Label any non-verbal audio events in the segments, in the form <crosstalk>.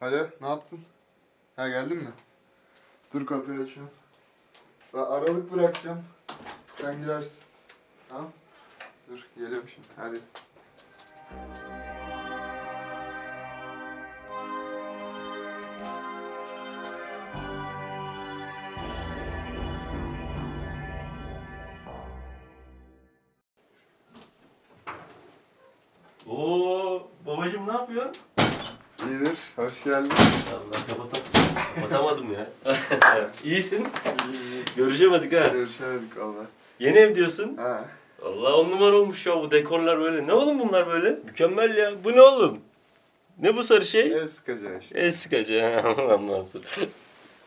Hadi ne yaptın? Ha geldin mi? Dur kapıyı açıyorum. Ben aralık bırakacağım. Sen girersin. Tamam. Dur geliyorum şimdi. Hadi. Oo babacım ne yapıyorsun? İyidir. Hoş geldin. Allah kapatam kapatamadım ya. <laughs> İyisin. Görüşemedik ha. Görüşemedik valla. Yeni ev diyorsun. Ha. Allah on numara olmuş ya bu dekorlar böyle. Ne oğlum bunlar böyle? Mükemmel ya. Bu ne oğlum? Ne bu sarı şey? El sıkacağı işte. El sıkacı. <laughs> Ondan sonra.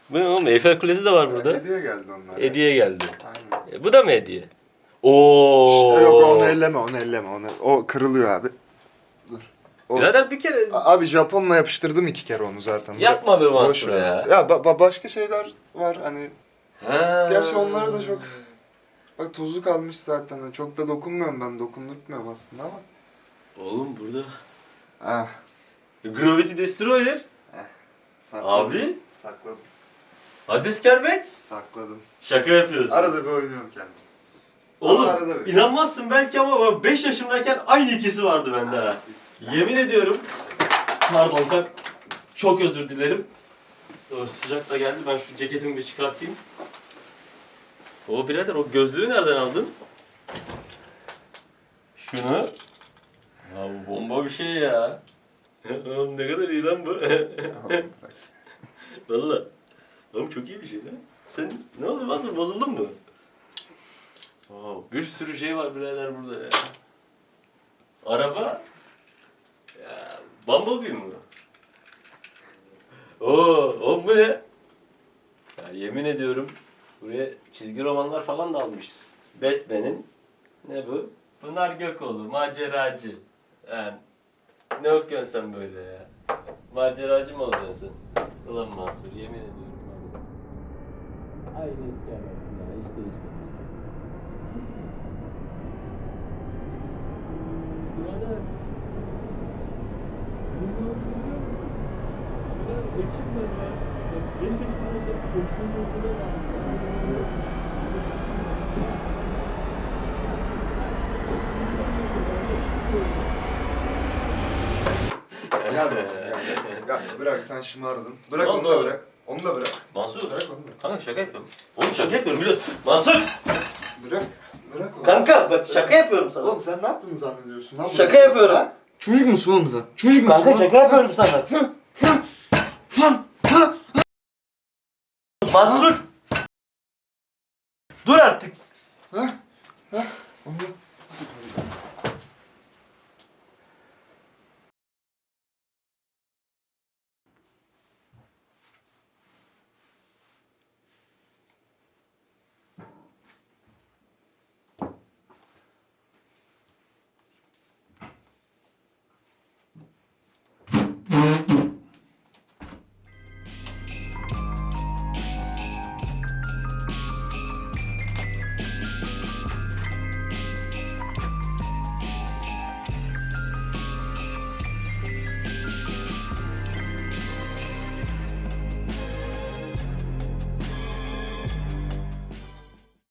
Bu ne oğlum? Eyfel Kulesi de var burada. Hediye geldi onlar. Hediye geldi. Aynen. E, bu da mı hediye? Oo. Yok onu elleme onu elleme. Onu, o kırılıyor abi. O, Birader bir kere A- Abi Japonla yapıştırdım iki kere onu zaten. yapma be Boş Mansur ver. ya. Ya ba- ba- başka şeyler var hani. Ha. Gerçi onları da çok... Bak tuzlu kalmış zaten. Çok da dokunmuyorum ben. Dokundurtmuyorum aslında ama. Oğlum burada Ah. Gravity Destroyer. Sakladım. Abi. Sakladım. Hades Kerbex. Sakladım. Şaka yapıyorsun. Arada bir oynuyorum kendim. Oğlum Ama arada bir. inanmazsın belki ama 5 yaşımdayken aynı ikisi vardı bende ha. Yemin ediyorum. Pardon sen çok özür dilerim. Doğru sıcak da geldi. Ben şu ceketimi bir çıkartayım. O birader o gözlüğü nereden aldın? Şunu. Ya bu bomba bir şey ya. <laughs> Oğlum ne kadar iyi lan bu. <laughs> Valla. Oğlum çok iyi bir şey lan. Sen ne oldu Basur bozuldun mu? Oo, bir sürü şey var birader burada ya. Araba. Bumblebee mi? Oo, oğlum bu ne? Ya, yemin ediyorum buraya çizgi romanlar falan da almışız. Batman'in ne bu? Pınar Gökoğlu, maceracı. Yani ne okuyorsun sen böyle ya? Maceracı mı olacaksın sen? Ulan Mansur yemin ediyorum. Aynı eski adamsın ya hiç değişmemişsin. Birader. Bunun ne olduğunu biliyor musun? Ya. Bak 5 yaşındayken komşunun çocuğuna verdim. Gel bakayım, gel. Ya bırak sen şımardın. Bırak onu oldu da bırak. Onu da bırak. Mansur. Bırak onu da. Kanka şaka yapıyorum. Oğlum şaka yapıyorum biliyorsun. Mansur. Bırak. Bırak onu. Kanka bak şaka yapıyorum sana. Oğlum sen ne yaptığını zannediyorsun lan? Şaka yapıyorum. Ha? Çocuk musun oğlum sen? Çocuk musun Kanka lan? şaka yapıyorum sana. Mansur. Dur artık. Ha? Ha? Onu.